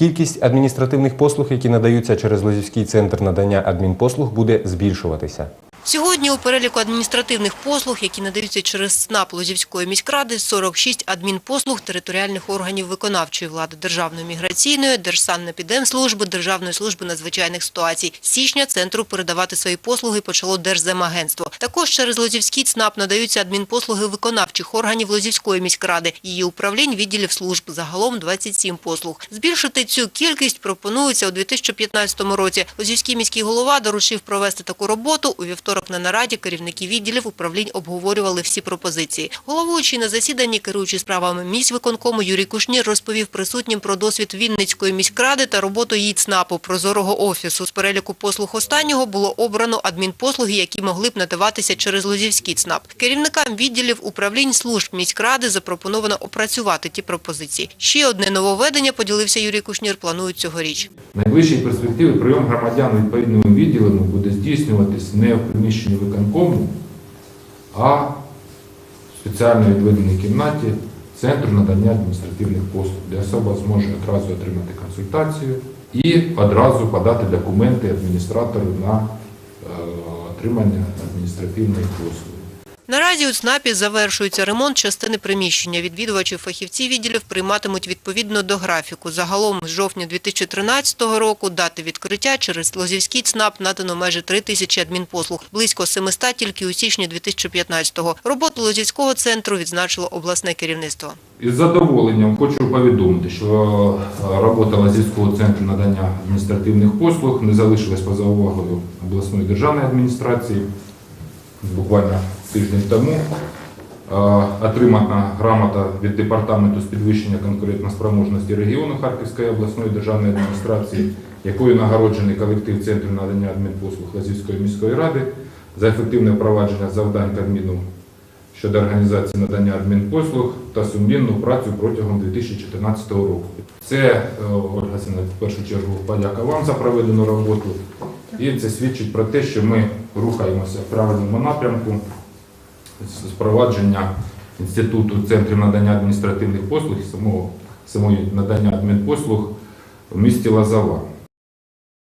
Кількість адміністративних послуг, які надаються через Лозівський центр надання адмінпослуг, буде збільшуватися. Сьогодні у переліку адміністративних послуг, які надаються через СНАП Лозівської міськради, 46 адмінпослуг територіальних органів виконавчої влади Державної міграційної, Держсанепідемслужби, Державної служби надзвичайних ситуацій. З січня центру передавати свої послуги почало Держземагентство. Також через Лозівський ЦНАП надаються адмінпослуги виконавчих органів Лозівської міськради, її управлінь, відділів служб. Загалом 27 послуг. Збільшити цю кількість пропонується у 2015 році. Лозівський міський голова доручив провести таку роботу. У вівторок на нараді керівники відділів управлінь обговорювали всі пропозиції. Головуючий на засіданні, керуючий справами міськвиконкому Юрій Кушнір розповів присутнім про досвід Вінницької міськради та роботу її ЦНАПу прозорого офісу. З переліку послуг останнього було обрано адмінпослуги, які могли б надаватися через Лозівський ЦНАП. Керівникам відділів управлінь служб міськради запропоновано опрацювати ті пропозиції. Ще одне нововведення, поділився Юрій Кушнір, планують цьогоріч. В найближчій перспективі прийом громадян відповідними відділами буде здійснюватись не в приміщенні виконкому, а в спеціально відведеній кімнаті Центру надання адміністративних послуг, де особа зможе одразу отримати консультацію і одразу подати документи адміністратору на е, отримання адміністративної послуги. Наразі у ЦНАПі завершується ремонт частини приміщення. Відвідувачів фахівці відділів прийматимуть відповідно до графіку. Загалом з жовтня 2013 року дати відкриття через Лозівський ЦНАП надано майже 3 тисячі адмінпослуг, близько 700 тільки у січні 2015-го. Роботу Лозівського центру відзначило обласне керівництво. Із задоволенням хочу повідомити, що е, робота Лазівського центру надання адміністративних послуг не залишилась поза увагою обласної державної адміністрації. Буквально тиждень тому отримана грамота від департаменту з підвищення конкурентоспроможності регіону Харківської обласної державної адміністрації, якою нагороджений колектив Центру надання адмінпослуг Лазівської міської ради за ефективне впровадження завдань Кабміну щодо організації надання адмінпослуг та сумлінну працю протягом 2014 року. Це, е, Ольга Сіна, в першу чергу, подяка вам за проведену роботу. І це свідчить про те, що ми рухаємося в правильному напрямку з впровадження інституту центрів надання адміністративних послуг і самого самої надання адмінпослуг в місті Лазова.